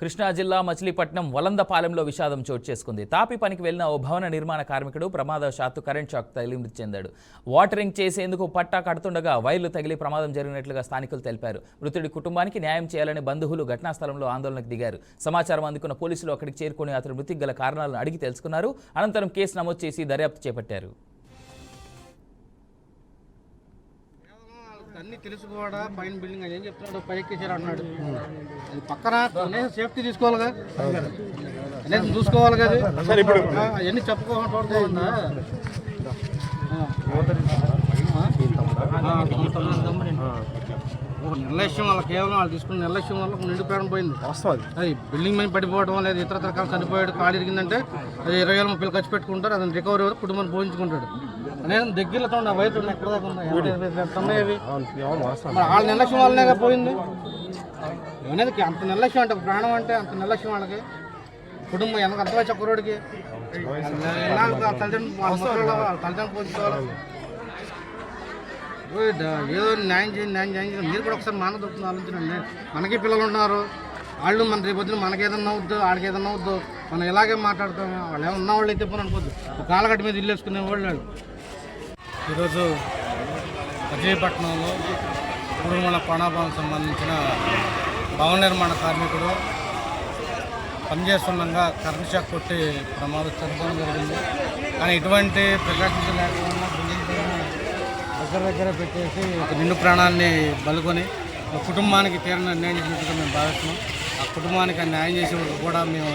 కృష్ణా జిల్లా మచిలీపట్నం వలందపాలెంలో విషాదం చోటు చేసుకుంది. తాపి పనికి వెళ్ళిన ఓ భవన నిర్మాణ కార్మికుడు ప్రమాదవశాత్తు కరెంట్ షాక్ తగిలి మృతి చెందాడు. వాటరింగ్ చేసేందుకు పట్టా కడుతుండగా వైర్లు తగిలి ప్రమాదం జరిగినట్లుగా స్థానికులు తెలిపారు. మృతుడి కుటుంబానికి న్యాయం చేయాలని బంధువులు ఘటనా స్థలంలో ఆందోళనకు దిగారు. సమాచారం అందుకున్న పోలీసులు అక్కడికి చేరుకుని అతడు మృతికి గల కారణాలను అడిగి తెలుసుకున్నారు. అనంతరం కేసు నమోదు చేసి దర్యాప్తు చేపట్టారు. అన్ని తెలుసు కూడా పైన బిల్డింగ్ అని ఏం చెప్తున్నాడు? పైకి అన్నాడు. అది పక్కన కనీసం సేఫ్టీ తీసుకోవాలిగా. కనీసం చూసుకోవాలి కదా అవన్నీ చెప్పుకోకుండా ఒక నిర్లక్ష్యం వల్ల కేవలం వాళ్ళు తీసుకున్న నిర్లక్ష్యం వల్ల నిండిపోయడం పోయింది. అది బిల్డింగ్ మీద పడిపోవడం లేదా ఇతర రకాలు చనిపోయాడు కాలు ఇరిగిందంటే అది ఇరవై వేల ముప్పై ఖర్చు పెట్టుకుంటారు అతను రికవరీ వరకు కుటుంబాన్ని పోయించుకుంటాడు నేను దగ్గరలో ఉన్న వయసు ఎక్కడ దాకా ఉన్నాయి? అవి వాళ్ళ నిర్లక్ష్యం వల్లనే పోయింది. అనేది అంత నిర్లక్ష్యం అంటే ప్రాణం అంటే అంత నిర్లక్ష్యం వాళ్ళకి. కుటుంబం ఎంత అర్థమైతే కుర్రోడికి వాళ్ళ తల్లిదండ్రులు తల్లిదండ్రులు పోషించుకోవాలి? ఏదో న్యాయం చేయండి న్యాయం చేయండి. మీరు కూడా ఒకసారి మాన దొరుకుతుంది ఆలోచించండి. మనకి పిల్లలు ఉన్నారు. వాళ్ళు మన రేపు పొద్దున మనకి వద్దు ఆడికి ఏదన్నా వద్దు. మనం ఇలాగే మాట్లాడతాం. వాళ్ళు ఏమన్నా వాళ్ళు అయితే పని అనుకోద్దు ఒక కాలగట్ట మీద ఇల్లు వేసుకునే వాళ్ళు వాళ్ళు. ఈరోజు విజయపట్నంలో కుటుంబాల ప్రాణాపాలకు సంబంధించిన భవన నిర్మాణ కార్మికుడు పనిచేస్తుండగా కరెంట్ షాక్ కొట్టి ప్రమాదం చనిపోవడం జరిగింది. కానీ ఎటువంటి ప్రికాషన్స్ లేకుండా దగ్గర దగ్గర పెట్టేసి ఒక నిండు ప్రాణాన్ని బలుకొని ఒక కుటుంబానికి తీరని అన్యాయం చేసినట్టుగా మేము భావిస్తున్నాం. ఆ కుటుంబానికి ఆ న్యాయం చేసే కూడా మేము